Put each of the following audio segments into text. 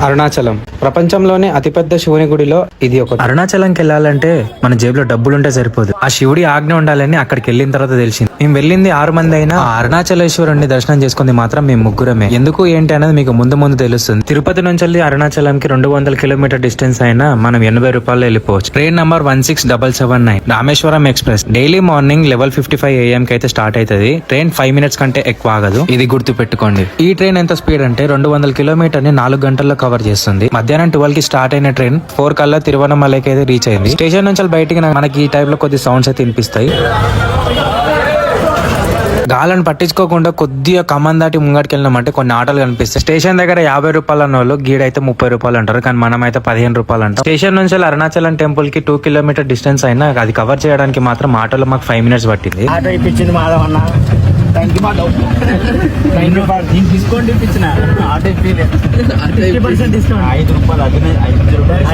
అరుణాచలం. ప్రపంచంలోనే అతిపెద్ద శివుని గుడిలో ఇది ఒకటి. అరుణాచలంకి వెళ్ళాలంటే మన జేబులో డబ్బులుంటే సరిపోదు. ఆ శివుడి ఆజ్ఞ ఉండాలని అక్కడికి వెళ్ళిన తర్వాత తెలిసింది. మేము వెళ్ళింది ఆరు మంది అయినా ఆ అరుణాచలేశ్వరుణ్ణి దర్శనం చేసుకుంది మాత్రం మేము ముగ్గురమే. ఎందుకు ఏంటి అనేది మీకు ముందు ముందు తెలుస్తుంది. తిరుపతి నుంచి వెళ్ళి అరుణాచలంకి రెండు వందల కిలోమీటర్ డిస్టెన్స్ అయినా మనం ఎనభై రూపాయలు వెళ్ళిపోవచ్చు. Train number one six double seven nine. Rameswaram express. Daily morning eleven fifty five AM కి అయితే స్టార్ట్ అవుతుంది ట్రైన్ ఫైవ్ మినిట్స్ కంటే ఎక్కువ ఆగదు. ఇది గుర్తు పెట్టుకోండి ఈ ట్రైన్ ఎంత స్పీడ్ అంటే రెండు వందల కిలోమీటర్ని నాలుగు గంటల్లో కవర్ చేస్తుంది. మధ్యాహ్నం ట్వెల్వ్కి స్టార్ట్ అయిన ట్రైన్ ఫోర్ కల్లా తిరువనమలకి అయితే రీచ్ అయింది. స్టేషన్ నుంచి బయటికి మనకి ఈ టైప్లో కొద్ది సౌండ్స్ అయితే వినిపిస్తాయి. గాలను పట్టించుకోకుండా కొద్దిగా కమ్మం దాటి ముంగడికి వెళ్ళినామంటే కొన్ని ఆటోలు కనిపిస్తాయి. స్టేషన్ దగ్గర యాభై రూపాయలు అన్న వాళ్ళు గీడ అయితే ముప్పై రూపాయలు అంటారు కానీ మనం అయితే పదిహేను రూపాయలు అంటాం స్టేషన్ నుంచి అరుణాచలం టెంపుల్కి టూ కిలోమీటర్ డిస్టెన్స్ అయినా అది కవర్ చేయడానికి మాత్రం ఆటోలో మాకు ఫైవ్ మినిట్స్ పట్టింది. ఆటో ఇప్పించింది అన్న thank you Madhav thank you for నేను డిస్కౌంట్ ఇప్పించిన. ఆటో ఇప్పించలేదు ఫిఫ్టీ పర్సెంట్ డిస్కౌంట్. ఐదు రూపాయలు అది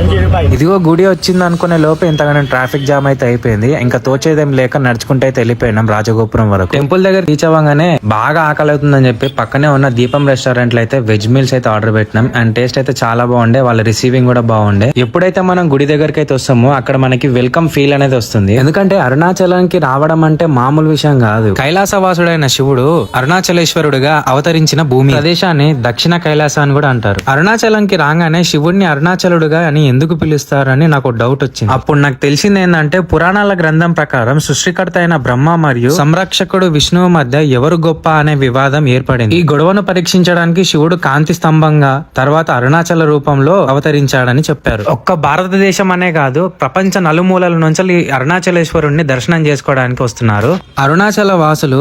ఐదు రూపాయలు. ఇదిగో గుడి వచ్చింది అనుకునే లోపు ఇంతగానో ట్రాఫిక్ జామ్ అయితే అయిపోయింది. ఇంకా తోచేదేం లేక నడుచుకుంటే అయితే వెళ్ళిపోయినాం రాజగోపురం వరకు. టెంపుల్ దగ్గర రీచ్ అవ్వగానే బాగా ఆకలి అవుతుందని చెప్పి పక్కనే ఉన్న దీపం రెస్టారెంట్లో అయితే వెజ్ మీల్స్ అయితే ఆర్డర్ పెట్టినాం. అండ్ టేస్ట్ అయితే చాలా బాగుండే. వాళ్ళ రిసీవింగ్ కూడా బాగుండే. ఎప్పుడైతే మనం గుడి దగ్గరికి అయితే వస్తామో అక్కడ మనకి వెల్కమ్ ఫీల్ అనేది వస్తుంది. ఎందుకంటే అరుణాచలానికి రావడం అంటే మామూలు విషయం కాదు. కైలాసవాసుడైన శివుడు అరుణాచలేశ్వరుడుగా అవతరించిన భూమి. ప్రదేశాన్ని దక్షిణ కైలాస అని కూడా అంటారు. అరుణాచలంకి రాగానే శివుడిని అరుణాచలుడుగా అని ఎందుకు పిలుస్తారని నాకు డౌట్ వచ్చింది. అప్పుడు నాకు తెలిసింది ఏంటంటే పురాణాల గ్రంథం ప్రకారం సృష్టికర్త అయిన బ్రహ్మ మరియు సంరక్షకుడు విష్ణువు మధ్య ఎవరు గొప్ప అనే వివాదం ఏర్పడింది. ఈ గొడవను పరీక్షించడానికి శివుడు కాంతి స్తంభంగా తర్వాత అరుణాచల రూపంలో అవతరించాడని చెప్పారు. ఒక్క భారతదేశం అనే కాదు ప్రపంచ నలుమూలల నుంచి అరుణాచలేశ్వరుణ్ణి దర్శనం చేసుకోవడానికి వస్తున్నారు. అరుణాచల వాసులు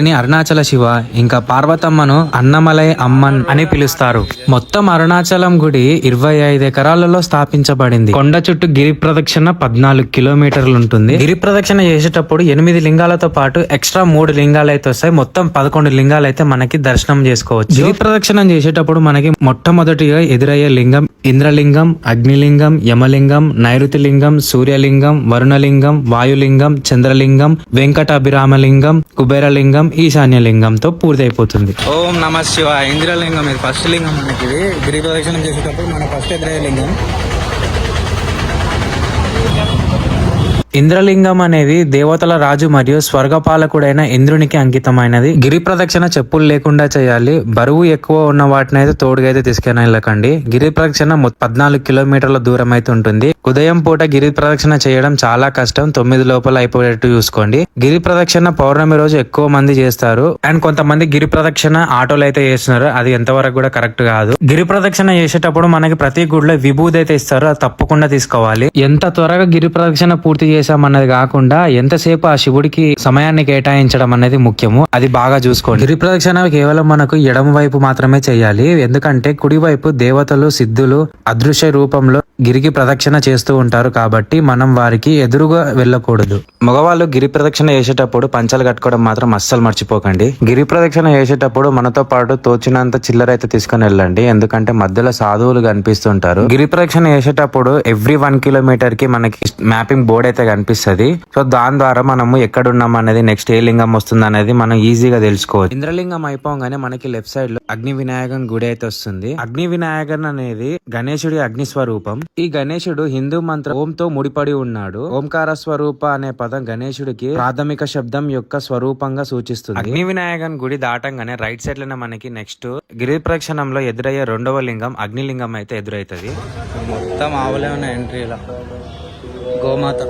శివుడిని అరుణాచల శివ ఇంకా పార్వతమ్మను అన్నమలై అమ్మన్ అని పిలుస్తారు. మొత్తం అరుణాచలం గుడి ఇరవై ఐదు ఎకరాలలో స్థాపించబడింది. కొండ చుట్టూ గిరి ప్రదక్షిణ పద్నాలుగు కిలోమీటర్లు ఉంటుంది. గిరి ప్రదక్షిణ చేసేటప్పుడు ఎనిమిది లింగాలతో పాటు ఎక్స్ట్రా మూడు లింగాలు అయితే వస్తాయి. మొత్తం పదకొండు లింగాలు అయితే మనకి దర్శనం చేసుకోవచ్చు. గిరి ప్రదక్షిణం చేసేటప్పుడు మనకి మొట్టమొదటిగా ఎదురయ్యే లింగం ఇంద్రలింగం అగ్నిలింగం యమలింగం నైరుతి లింగం సూర్యలింగం వరుణలింగం వాయులింగం చంద్రలింగం వెంకటాభిరామలింగం కుబేరలింగం ఈశాన్యలింగంతో పూర్తయిపోతుంది. ఓం నమ శివ ఇంద్రలింగం ఇది. ఫస్ట్ లింగం మనకి ఇది. గిరి ప్రదక్షిణం చేసేటప్పుడు మన ఫస్ట్ ఎదురయ్యే లింగం ఇంద్రలింగం అనేది దేవతల రాజు మరియు స్వర్గపాలకుడైన ఇంద్రునికి అంకితమైనది. గిరి ప్రదక్షిణ చెప్పులు లేకుండా చేయాలి. బరువు ఎక్కువ ఉన్న వాటిని అయితే తోడుగా అయితే తీసుకెళ్ళకండి. గిరి ప్రదక్షిణ పద్నాలుగు కిలోమీటర్ల దూరం అయితే ఉంటుంది. ఉదయం పూట గిరి ప్రదక్షిణ చేయడం చాలా కష్టం. తొమ్మిది లోపల అయిపోయేట్టు చూసుకోండి. గిరి ప్రదక్షిణ పౌర్ణమి రోజు ఎక్కువ మంది చేస్తారు. అండ్ కొంతమంది గిరి ప్రదక్షిణ ఆటోలు అయితే చేస్తున్నారు అది ఎంతవరకు కూడా కరెక్ట్ కాదు. గిరి ప్రదక్షిణ చేసేటప్పుడు మనకి ప్రతి గుడిలో విభూది అయితే ఇస్తారు. అది తప్పకుండా తీసుకోవాలి. ఎంత త్వరగా గిరి ప్రదక్షిణ పూర్తి చేశామన్నది కాకుండా ఎంతసేపు ఆ శివుడికి సమయాన్ని కేటాయించడం అనేది ముఖ్యము. అది బాగా చూసుకోండి. గిరి ప్రదక్షిణ కేవలం మనకు ఎడమ వైపు మాత్రమే చేయాలి. ఎందుకంటే కుడి వైపు దేవతలు సిద్ధులు అదృశ్య రూపంలో గిరికి ప్రదక్షిణ చేస్తూ ఉంటారు కాబట్టి మనం వారికి ఎదురుగా వెళ్ళకూడదు. మగవాళ్ళు గిరి ప్రదక్షిణ చేసేటప్పుడు పంచలు కట్టుకోవడం మాత్రం అస్సలు మర్చిపోకండి. గిరి ప్రదక్షిణ చేసేటప్పుడు మనతో పాటు తోచినంత చిల్లర అయితే తీసుకుని వెళ్ళండి. ఎందుకంటే మధ్యలో సాధువులు కనిపిస్తుంటారు. గిరి ప్రదక్షిణ చేసేటప్పుడు ఎవ్రీ వన్ కిలోమీటర్కి మనకి మ్యాపింగ్ బోర్డ్ అయితే కనిపిస్తది సో దాని ద్వారా మనము ఎక్కడ ఉన్నాం అనేది నెక్స్ట్ ఏ లింగం వస్తుంది అనేది మనం ఈజీగా తెలుసుకోవచ్చు. ఇంద్రలింగం అయిపోగానే మనకి లెఫ్ట్ సైడ్లో అగ్ని వినాయకన్ గుడి అయితే వస్తుంది. అగ్ని వినాయకన్ అనేది గణేశుడి అగ్ని స్వరూపం. ఈ గణేశుడు హిందూ మంత్ర ఓంతో ముడిపడి ఉన్నాడు. ఓంకార స్వరూప అనే పదం గణేశుడికి ప్రాథమిక శబ్దం యొక్క స్వరూపంగా సూచిస్తుంది. అగ్ని వినాయకన్ గుడి దాటంగానే రైట్ సైడ్లోనే మనకి నెక్స్ట్ గిరి ప్రక్షణంలో ఎదురయ్యే రెండవ లింగం అగ్నిలింగం అయితే ఎదురైతది మొత్తం ఆవులే ఉన్నాయి ఎంట్రీలో గోమాత.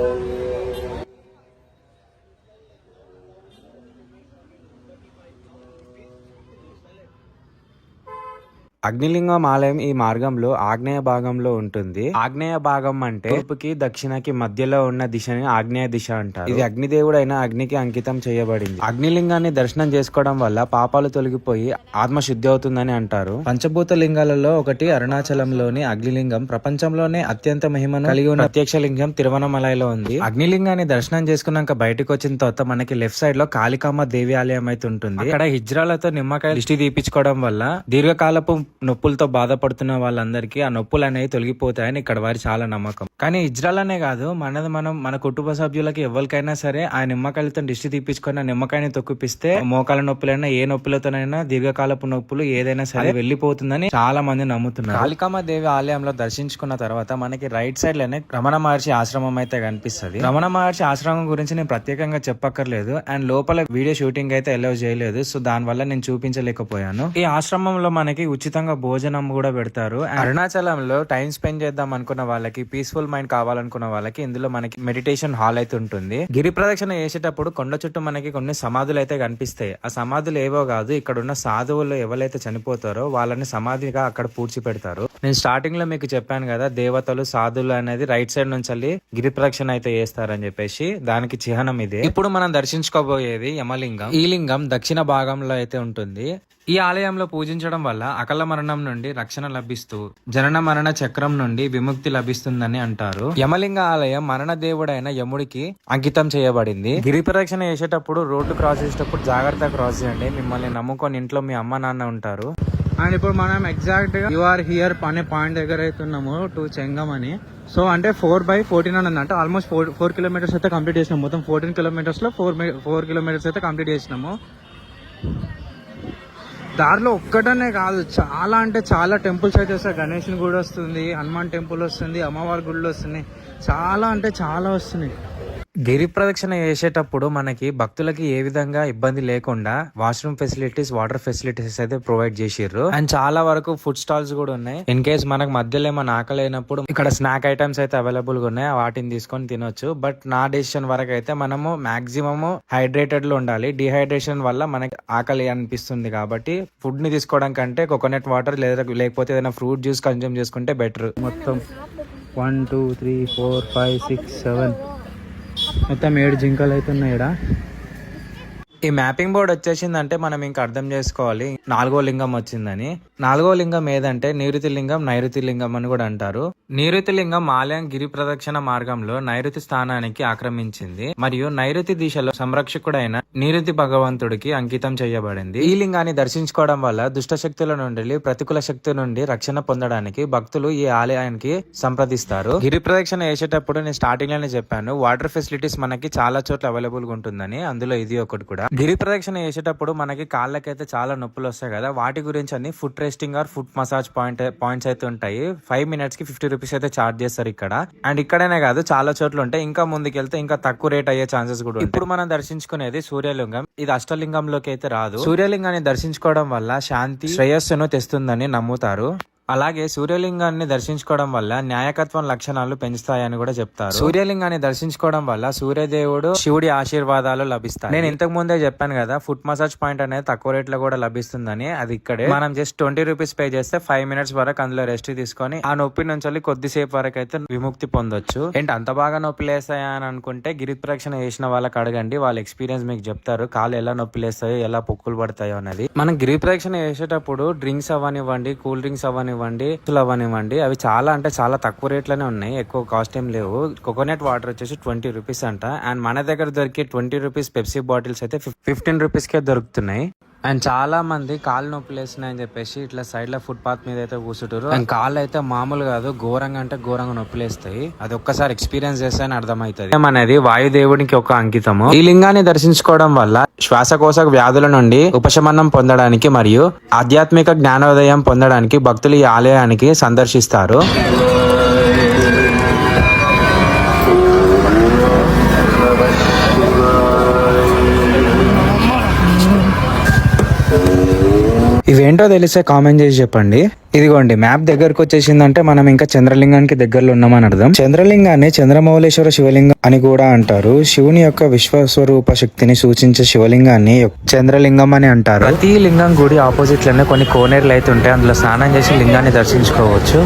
అగ్నిలింగం ఆలయం ఈ మార్గంలో ఆగ్నేయ భాగంలో ఉంటుంది. ఆగ్నేయ భాగం అంటే తూర్పుకి దక్షిణకి మధ్యలో ఉన్న దిశని ఆగ్నేయ దిశ అంటారు. ఇది అగ్నిదేవుడైన అగ్నికి అంకితం చేయబడింది. అగ్నిలింగాన్ని దర్శనం చేసుకోవడం వల్ల పాపాలు తొలగిపోయి ఆత్మ శుద్ధి అవుతుందని అంటారు. పంచభూత లింగాలలో ఒకటి అరుణాచలంలోని అగ్నిలింగం. ప్రపంచంలోనే అత్యంత మహిమను కలిగి ఉన్న ప్రత్యక్ష లింగం తిరువనమలైలో ఉంది. అగ్నిలింగాన్ని దర్శనం చేసుకున్నాక బయటకు వచ్చిన తర్వాత మనకి లెఫ్ట్ సైడ్లో కాళికామ్మ దేవి ఆలయం అయితే ఉంటుంది. అక్కడ హిజ్రాలతో నిమ్మకాయ దిష్టి తీపించుకోవడం వల్ల దీర్ఘకాలపు నొప్పులతో బాధపడుతున్న వాళ్ళందరికీ ఆ నొప్పులు అనేవి తొలగిపోతాయని ఇక్కడ వారి చాలా నమ్మకం. కానీ ఇజ్రాల్ అనే కాదు మనది మనం మన కుటుంబ సభ్యులకి ఎవరికైనా సరే ఆ నిమ్మకాయలతో దిష్టి తీపించుకొని ఆ నిమ్మకాయని తొక్కిపిస్తే మోకాల నొప్పులైనా ఏ నొప్పులతోనైనా దీర్ఘకాలపు నొప్పులు ఏదైనా సరే వెళ్ళిపోతుందని చాలా మంది నమ్ముతున్నారు. కాళికామ దేవి ఆలయంలో దర్శించుకున్న తర్వాత మనకి రైట్ సైడ్లోనే రమణ మహర్షి ఆశ్రమం అయితే కనిపిస్తుంది. రమణ మహర్షి ఆశ్రమం గురించి నేను ప్రత్యేకంగా చెప్పక్కర్లేదు అండ్ లోపల వీడియో షూటింగ్ అయితే అలౌ చేయలేదు. సో దాని వల్ల నేను చూపించలేకపోయాను. ఈ ఆశ్రమంలో మనకి ఉచితంగా భోజనం కూడా పెడతారు. అరుణాచలంలో టైం స్పెండ్ చేద్దాం అనుకున్న వాళ్ళకి పీస్ఫుల్ మైండ్ కావాలనుకున్న వాళ్ళకి ఇందులో మనకి మెడిటేషన్ హాల్ అయితే ఉంటుంది. గిరి ప్రదక్షిణ చేసేటప్పుడు కొండ చుట్టూ మనకి కొన్ని సమాధులు అయితే కనిపిస్తాయి. ఆ సమాధులు ఏవో కాదు ఇక్కడ ఉన్న సాధువులు ఎవరైతే చనిపోతారో వాళ్ళని సమాధిగా అక్కడ పూడ్చి పెడతారు నేను స్టార్టింగ్లో మీకు చెప్పాను కదా దేవతలు సాధువులు అనేది రైట్ సైడ్ నుంచి వెళ్ళి గిరి ప్రదక్షిణ అయితే చేస్తారని చెప్పేసి దానికి చిహ్నం ఇది. ఇప్పుడు మనం దర్శించుకోబోయేది యమలింగం. ఈ లింగం దక్షిణ భాగంలో అయితే ఉంటుంది. ఈ ఆలయంలో పూజించడం వల్ల అకల మరణం నుండి రక్షణ లభిస్తూ జనన మరణ చక్రం నుండి విముక్తి లభిస్తుందని అంటారు. యమలింగ ఆలయం మరణ దేవుడైన యముడికి అంకితం చేయబడింది. గిరి ప్రదక్షిణ చేసేటప్పుడు రోడ్డు క్రాస్ చేసేటప్పుడు జాగ్రత్త క్రాస్ చేయండి. మిమ్మల్ని నమ్ముకొని ఇంట్లో మీ అమ్మ నాన్న ఉంటారు. అండ్ ఇప్పుడు మనం ఎగ్జాక్ట్గా యు ఆర్ హియర్ అనే పాయింట్ దగ్గర అయితే ఉన్నాము టు చెంగం అని. సో అంటే ఫోర్ బై ఫోర్టీన్ అని అంటే ఆల్మోస్ట్ ఫోర్ ఫోర్ కిలోమీటర్స్ అయితే కంప్లీట్ చేసినాము. మొత్తం ఫోర్టీన్ కిలోమీటర్స్లో ఫోర్ ఫోర్ కిలోమీటర్స్ అయితే కంప్లీట్ చేసినాము. దారిలో ఒక్కటనే కాదు చాలా అంటే చాలా టెంపుల్స్ అయితే వస్తాయి. గణేషుని గుడి వస్తుంది హనుమాన్ టెంపుల్ వస్తుంది అమ్మవారి గుళ్ళు వస్తున్నాయి. చాలా అంటే చాలా వస్తున్నాయి. గిరి ప్రదక్షిణ చేసేటప్పుడు మనకి భక్తులకి ఏ విధంగా ఇబ్బంది లేకుండా వాష్రూమ్ ఫెసిలిటీస్ వాటర్ ఫెసిలిటీస్ అయితే ప్రొవైడ్ చేసిర్రు. అండ్ చాలా వరకు ఫుడ్ స్టాల్స్ కూడా ఉన్నాయి. ఇన్ కేస్ మనకు మధ్యలో ఏమైనా ఆకలి అయినప్పుడు ఇక్కడ స్నాక్ ఐటమ్స్ అయితే అవైలబుల్గా ఉన్నాయి. వాటిని తీసుకొని తినొచ్చు. బట్ నా డెసిషన్ వరకు అయితే మనము మాక్సిమము హైడ్రేటెడ్లో ఉండాలి. డిహైడ్రేషన్ వల్ల మనకి ఆకలి అనిపిస్తుంది కాబట్టి ఫుడ్ని తీసుకోవడం కంటే కోకోనట్ వాటర్ లేదా లేకపోతే ఏదైనా ఫ్రూట్ జ్యూస్ కన్జ్యూమ్ చేసుకుంటే బెటర్ మొత్తం one two three four five six seven మొత్తం ఏడు జింకలు అయితే ఉన్నాయి ఇక్కడ ఈ మ్యాపింగ్ బోర్డ్ వచ్చేసిందంటే మనం ఇంకా అర్థం చేసుకోవాలి. నాలుగో లింగం వచ్చిందని. నాలుగో లింగం ఏదంటే నైరుతి లింగం నైరుతి లింగం అని కూడా అంటారు. నైరుతి లింగం ఆలయం గిరి ప్రదక్షిణ మార్గంలో నైరుతి స్థానానికి ఆక్రమించింది. మరియు నైరుతి దిశలో సంరక్షకుడైన నైరుతి భగవంతుడికి అంకితం చేయబడింది. ఈ లింగాన్ని దర్శించుకోవడం వల్ల దుష్ట శక్తుల నుండి ప్రతికూల శక్తి నుండి రక్షణ పొందడానికి భక్తులు ఈ ఆలయానికి సంప్రదిస్తారు. గిరి ప్రదక్షిణ చేసేటప్పుడు నేను స్టార్టింగ్లోనే చెప్పాను వాటర్ ఫెసిలిటీస్ మనకి చాలా చోట్ల అవైలబుల్గా ఉంటుందని. అందులో ఇది ఒకటి కూడా. గిరి ప్రదక్షిణ చేసేటప్పుడు మనకి కాళ్ళకైతే చాలా నొప్పులు వస్తాయి కదా. వాటి గురించి అన్ని foot resting or foot massage point points అయితే ఉంటాయి. ఫైవ్ మినిట్స్కి ఫిఫ్టీ రూపీస్ అయితే చార్జ్ చేస్తారు ఇక్కడ. అండ్ ఇక్కడనే కాదు చాలా చోట్ల ఉంటాయి. ఇంకా ముందుకెళ్తే ఇంకా తక్కువ రేట్ అయ్యే ఛాన్సెస్ కూడా ఇప్పుడు మనం దర్శించుకునేది సూర్యలింగం. ఇది అష్టలింగంలోకి అయితే రాదు. సూర్యలింగాన్ని దర్శించుకోవడం వల్ల శాంతి శ్రేయస్సును తెస్తుందని నమ్ముతారు. అలాగే సూర్యలింగాన్ని దర్శించుకోవడం వల్ల న్యాయకత్వం లక్షణాలు పెంచుతాయని కూడా చెప్తారు. సూర్యలింగాన్ని దర్శించుకోవడం వల్ల సూర్యదేవుడు శివుడి ఆశీర్వాదాలు లభిస్తాయి. నేను ఇంతకు ముందే చెప్పాను కదా ఫుట్ మసాజ్ పాయింట్ అనేది తక్కువ రేట్లో కూడా లభిస్తుందని. అది ఇక్కడే. మనం జస్ట్ ట్వంటీ రూపీస్ పే చేస్తే ఫైవ్ మినిట్స్ వరకు అందులో రెస్ట్ తీసుకొని ఆ నొప్పి నుంచి కొద్దిసేపు వరకు అయితే విముక్తి పొందొచ్చు. ఏంటి అంత బాగా నొప్పి లేస్తాయా అని అనుకుంటే గిరి ప్రదక్షిణ చేసిన వాళ్ళకి అడగండి. వాళ్ళ ఎక్స్పీరియన్స్ మీకు చెప్తారు. కాలు ఎలా నొప్పి లేస్తాయో ఎలా పొక్కులు పడతాయో అనేది. మనం గిరి ప్రదక్షిణ చేసేటప్పుడు డ్రింక్స్ అవనివ్వండి కూల్ డ్రింక్స్ అవ్వనివ్వండి జ్యూసులు అవ్వనివ్వండి. అవి చాలా అంటే చాలా తక్కువ రేట్లోనే ఉన్నాయి. ఎక్కువ కాస్ట్ ఏం లేవు. కోకోనట్ వాటర్ వచ్చేసి ట్వంటీ రూపీస్ అంట. అండ్ మన దగ్గర దొరికే ట్వంటీ రూపీస్ పెప్సీ బాటిల్స్ అయితే ఫిఫ్టీన్ రూపీస్ కే దొరుకుతున్నాయి. అండ్ చాలా మంది కాళ్ళు నొప్పులు వేస్తున్నాయని చెప్పేసి ఇట్లా సైడ్లో ఫుట్ పాత్ మీద అయితే కూర్చుంటారు అండ్ కాళ్ళు అయితే మామూలు కాదు ఘోరంగా అంటే ఘోరంగా నొప్పులు వేస్తాయి. అది ఒక్కసారి ఎక్స్పీరియన్స్ చేస్తే అర్థమవుతుంది. అనేది వాయుదేవునికి ఒక అంకితము. ఈ లింగాన్ని దర్శించుకోవడం వల్ల శ్వాసకోశ వ్యాధుల నుండి ఉపశమనం పొందడానికి మరియు ఆధ్యాత్మిక జ్ఞానోదయం పొందడానికి భక్తులు ఈ ఆలయానికి సందర్శిస్తారు. ఇవేంటో తెలిసే కామెంట్ చేసి చెప్పండి. ఇదిగోండి మ్యాప్ దగ్గరకు వచ్చేసిందంటే మనం ఇంకా చంద్రలింగానికి దగ్గరలో ఉన్నామని అర్థం. చంద్రలింగాన్ని చంద్రమౌళేశ్వర శివలింగం అని కూడా అంటారు. శివుని యొక్క విశ్వస్వరూప శక్తిని సూచించే శివలింగాన్ని చంద్రలింగం అని అంటారు. ప్రతి లింగం గుడి ఆపోజిట్లోనే కొన్ని కోనేరులు అయితే ఉంటాయి. అందులో స్నానం చేసి లింగాన్ని దర్శించుకోవచ్చు.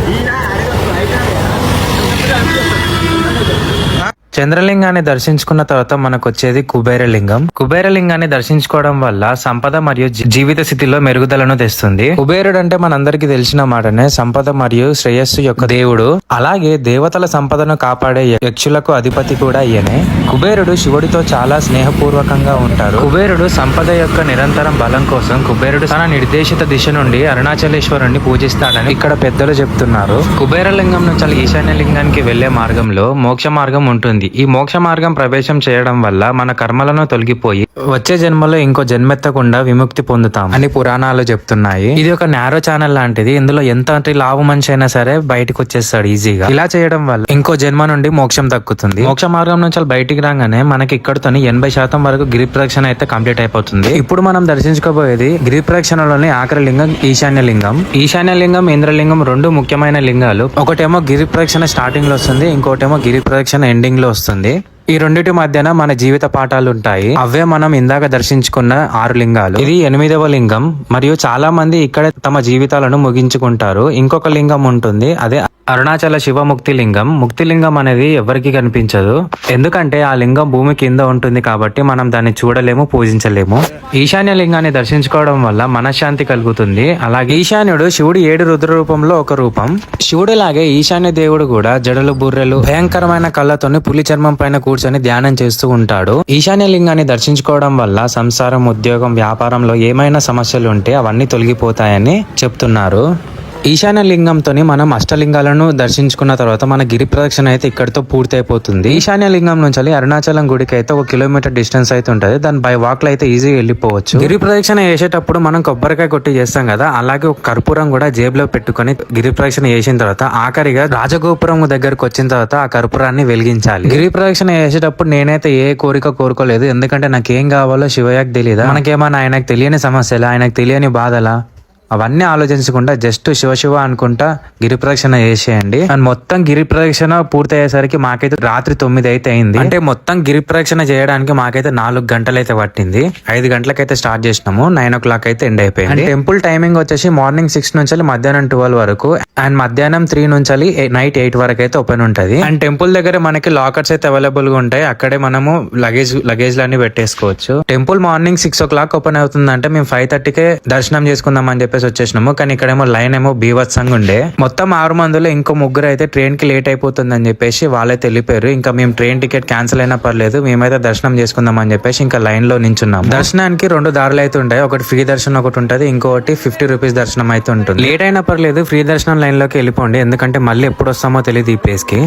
చంద్రలింగాన్ని దర్శించుకున్న తర్వాత మనకు వచ్చేది కుబేరలింగం. కుబేరలింగాన్ని దర్శించుకోవడం వల్ల సంపద మరియు జీవిత స్థితిలో మెరుగుదలను తెస్తుంది. కుబేరుడు అంటే మనందరికీ తెలిసిన మాటనే సంపద మరియు శ్రేయస్సు యొక్క దేవుడు. అలాగే దేవతల సంపదను కాపాడే యక్షులకు అధిపతి కూడా ఈయనే కుబేరుడు శివుడితో చాలా స్నేహపూర్వకంగా ఉంటారు. కుబేరుడు సంపద యొక్క నిరంతరం బలం కోసం కుబేరుడు తన నిర్దేశిత దిశ నుండి అరుణాచలేశ్వరుణ్ణి పూజిస్తాడని ఇక్కడ పెద్దలు చెప్తున్నారు. కుబేరలింగం నుంచి ఈశాన్య లింగానికి వెళ్ళే మార్గంలో మోక్ష మార్గం ఉంటుంది. ఈ మోక్ష మార్గం ప్రవేశం చేయడం వల్ల మన కర్మలను తొలగిపోయి వచ్చే జన్మలో ఇంకో జన్మెత్తకుండా విముక్తి పొందుతాం అని పురాణాలు చెప్తున్నాయి. ఇది ఒక నేరో ఛానల్ లాంటిది. ఇందులో ఎంత లావు మనిషి అయినా సరే బయటకు వచ్చేస్తాడు ఈజీగా. ఇలా చేయడం వల్ల ఇంకో జన్మ నుండి మోక్షం దక్కుతుంది. మోక్ష మార్గం నుంచి బయటికి రాగానే మనకి ఇక్కడతోని ఎనభై శాతం వరకు గిరి ప్రదక్షిణ అయితే కంప్లీట్ అయిపోతుంది. ఇప్పుడు మనం దర్శించుకోబోయేది గిరి ప్రదక్షిణలోని ఆఖరి లింగం ఈశాన్య లింగం. ఈశాన్య లింగం ఇంద్రలింగం రెండు ముఖ్యమైన లింగాలు. ఒకటేమో గిరి ప్రదక్షిణ స్టార్టింగ్లో వస్తుంది. ఇంకోటేమో గిరి ప్రదక్షిణ ఎండింగ్లో వస్తుంది. ఈ రెండిటి మధ్యన మన జీవిత పాఠాలు ఉంటాయి అవే మనం ఇందాక దర్శించుకున్న ఆరు లింగాలు. ఇది ఎనిమిదవ లింగం. మరియు చాలా మంది ఇక్కడ తమ జీవితాలను ముగించుకుంటారు. ఇంకొక లింగం ఉంటుంది. అదే అరుణాచల శివముక్తి లింగం ముక్తి లింగం అనేది ఎవరికి కనిపించదు. ఎందుకంటే ఆ లింగం భూమి కింద ఉంటుంది కాబట్టి మనం దాన్ని చూడలేము పూజించలేము. ఈశాన్య లింగాన్ని దర్శించుకోవడం వల్ల మనశ్శాంతి కలుగుతుంది. అలాగే ఈశాన్యుడు శివుడు ఏడు రుద్ర రూపంలో ఒక రూపం. శివుడిలాగే ఈశాన్య దేవుడు కూడా జడలు బుర్రెలు భయంకరమైన కళ్ళతోని పులి చర్మం పైన కూర్చొని ధ్యానం చేస్తూ ఉంటాడు. ఈశాన్య లింగాన్ని దర్శించుకోవడం వల్ల సంసారం ఉద్యోగం వ్యాపారంలో ఏమైనా సమస్యలు ఉంటే అవన్నీ తొలగిపోతాయని చెప్తున్నారు. ఈశాన్య లింగంతోని మనం అష్టలింగాలను దర్శించుకున్న తర్వాత మన గిరి ప్రదక్షిణ అయితే ఇక్కడితో పూర్తి అయిపోతుంది ఈశాన్య లింగం నుంచి అరుణాచలం గుడికి అయితే ఒక కిలోమీటర్ డిస్టెన్స్ అయితే ఉంటుంది. దాని బై వాక్లో అయితే ఈజీగా వెళ్ళిపోవచ్చు. గిరి ప్రదక్షిణ చేసేటప్పుడు మనం కొబ్బరికాయ కొట్టి చేస్తాం కదా అలాగే ఒక కర్పూరం కూడా జేబులో పెట్టుకొని గిరి ప్రదక్షిణ చేసిన తర్వాత ఆఖరిగా రాజగోపురం దగ్గరకు వచ్చిన తర్వాత ఆ కర్పూరాన్ని వెలిగించాలి. గిరి ప్రదక్షిణ చేసేటప్పుడు నేనైతే ఏ కోరిక కోరుకోలేదు. ఎందుకంటే నాకు ఏం కావాలో శివయ్యకి తెలియదా మనకేమన్నా ఆయనకు తెలియని సమస్యలు? ఆయనకు తెలియని బాధలా? అవన్నీ ఆలోచించకుండా జస్ట్ శివ శివ అనుకుంటా గిరి ప్రదక్షిణ చేసేయండి. అండ్ మొత్తం గిరి ప్రదక్షిణ పూర్తయ్యేసరికి మాకైతే రాత్రి తొమ్మిది అయితే అయింది. అంటే మొత్తం గిరి ప్రదక్షిణ చేయడానికి మాకైతే నాలుగు గంటలు అయితే పట్టింది. ఐదు గంటలకైతే స్టార్ట్ చేసినాము. నైన్ ఓ క్లాక్ అయితే ఎండ్ అయిపోయింది. టెంపుల్ టైమింగ్ వచ్చేసి మార్నింగ్ సిక్స్ నుంచి మధ్యాహ్నం ట్వెల్వ్ వరకు. అండ్ మధ్యాహ్నం త్రీ నుంచి నైట్ ఎయిట్ వరకు అయితే ఓపెన్ ఉంటుంది. అండ్ టెంపుల్ దగ్గర మనకి లాకర్స్ అయితే అవైలబుల్గా ఉంటాయి. అక్కడే మనము లగేజ్ లగేజ్ లన్నీ పెట్టేసుకోవచ్చు. Temple morning six o'clock open అవుతుందంటే మేము ఫైవ్ థర్టీకే దర్శనం చేసుకుందాం అని చెప్పి చెప్పేసి వచ్చేసినాము. కానీ ఇక్కడేమో లైన్ ఏమో బీభత్సంగా ఉండే. మొత్తం ఆరు మందిలో ఇంకో ముగ్గురు అయితే ట్రైన్కి లేట్ అయిపోతుంది అని చెప్పేసి వాళ్ళైతే వెళ్ళిపోయారు ఇంకా మేము ట్రైన్ టికెట్ క్యాన్సిల్ అయినా పర్లేదు మేమైతే దర్శనం చేసుకుందాం అని చెప్పేసి ఇంకా లైన్లో నించున్నాం దర్శనానికి రెండు దారులు అయితే ఉంటాయి ఒకటి ఫ్రీ దర్శనం ఒకటి ఉంటుంది ఇంకొకటి ఫిఫ్టీ రూపీస్ దర్శనం అయితే ఉంటుంది. లేట్ అయినా పర్లేదు ఫ్రీ దర్శనం లైన్లోకి వెళ్ళిపోండి. ఎందుకంటే మళ్ళీ ఎప్పుడు వస్తామో తెలియదు ఈ ప్లేస్కి.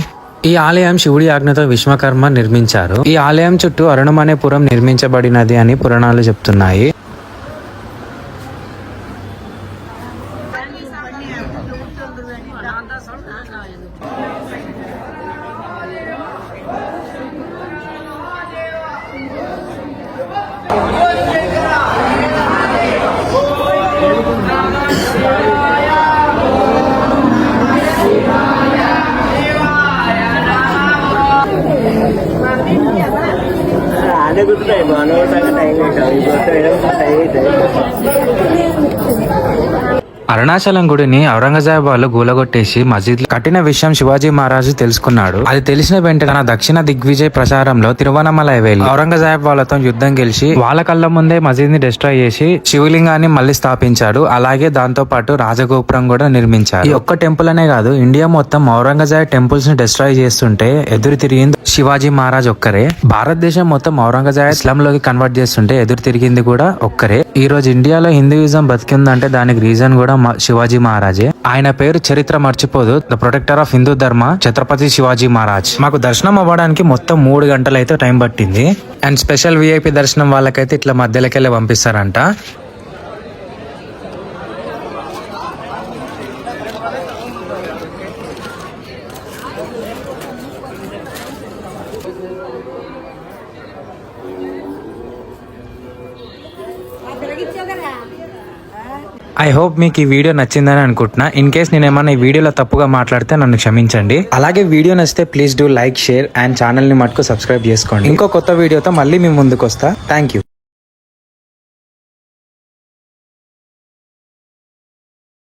ఈ ఆలయం శివుడి ఆజ్ఞతో విశ్వకర్మ నిర్మించారు. ఈ ఆలయం చుట్టూ అరుణమనేపురం నిర్మించబడినది అని పురాణాలు చెప్తున్నాయి. అదే గుర్తున్నాయి మనోసాగా టైం అవుతాం ఈ టైం అవుతాయి అరుణాచలం గుడిని ఔరంగజేబ్ వాళ్ళు గూలగొట్టేసి మసీద్ కట్టిన విషయం శివాజీ మహారాజు తెలుసుకున్నాడు. అది తెలిసిన వెంటనే తన దక్షిణ దిగ్విజయ్ ప్రచారంలో తిరువనమలై వెళ్ళి ఔరంగజేబ్ వాళ్ళతో యుద్ధం గెలిచి వాళ్ళ కళ్ళ ముందే మసీద్ని డిస్ట్రాయ్ చేసి శివలింగాన్ని మళ్ళీ స్థాపించాడు. అలాగే దాంతో పాటు రాజగోపురం కూడా నిర్మించారు. ఈ ఒక్క టెంపుల్ అనే కాదు ఇండియా మొత్తం ఔరంగజేబ్ టెంపుల్స్ని డిస్ట్రాయ్ చేస్తుంటే ఎదురు తిరిగింది శివాజీ మహారాజ్ ఒక్కరే. భారతదేశం మొత్తం ఔరంగజేబ్ ఇస్లాం లోకి కన్వర్ట్ చేస్తుంటే ఎదురు తిరిగింది కూడా ఒక్కరే. ఈ రోజు ఇండియాలో హిందూయిజం బతికిందంటే దానికి రీజన్ కూడా శివాజీ మహారాజే. ఆయన పేరు చరిత్ర మర్చిపోదు. ద ప్రొటెక్టర్ ఆఫ్ హిందూ ధర్మ ఛత్రపతి శివాజీ మహారాజ్. మాకు దర్శనం అవ్వడానికి మొత్తం మూడు గంటలైతే టైం పట్టింది. అండ్ స్పెషల్ విఐపి దర్శనం వాళ్ళకైతే ఇట్లా మధ్యలోకి వెళ్ళి పంపిస్తారంట. ఐ హోప్ మీకు ఈ వీడియో నచ్చిందని అనుకుంటున్నా. ఇన్ కేస్ నేను ఏమన్నా ఈ వీడియోలో తప్పుగా మాట్లాడితే నన్ను క్షమించండి. అలాగే వీడియో నచ్చితే please do like share and ఛానల్ని మటుకు సబ్స్క్రైబ్ చేసుకోండి. ఇంకో కొత్త వీడియోతో మళ్ళీ మీ ముందుకు వస్తా థ్యాంక్ యూ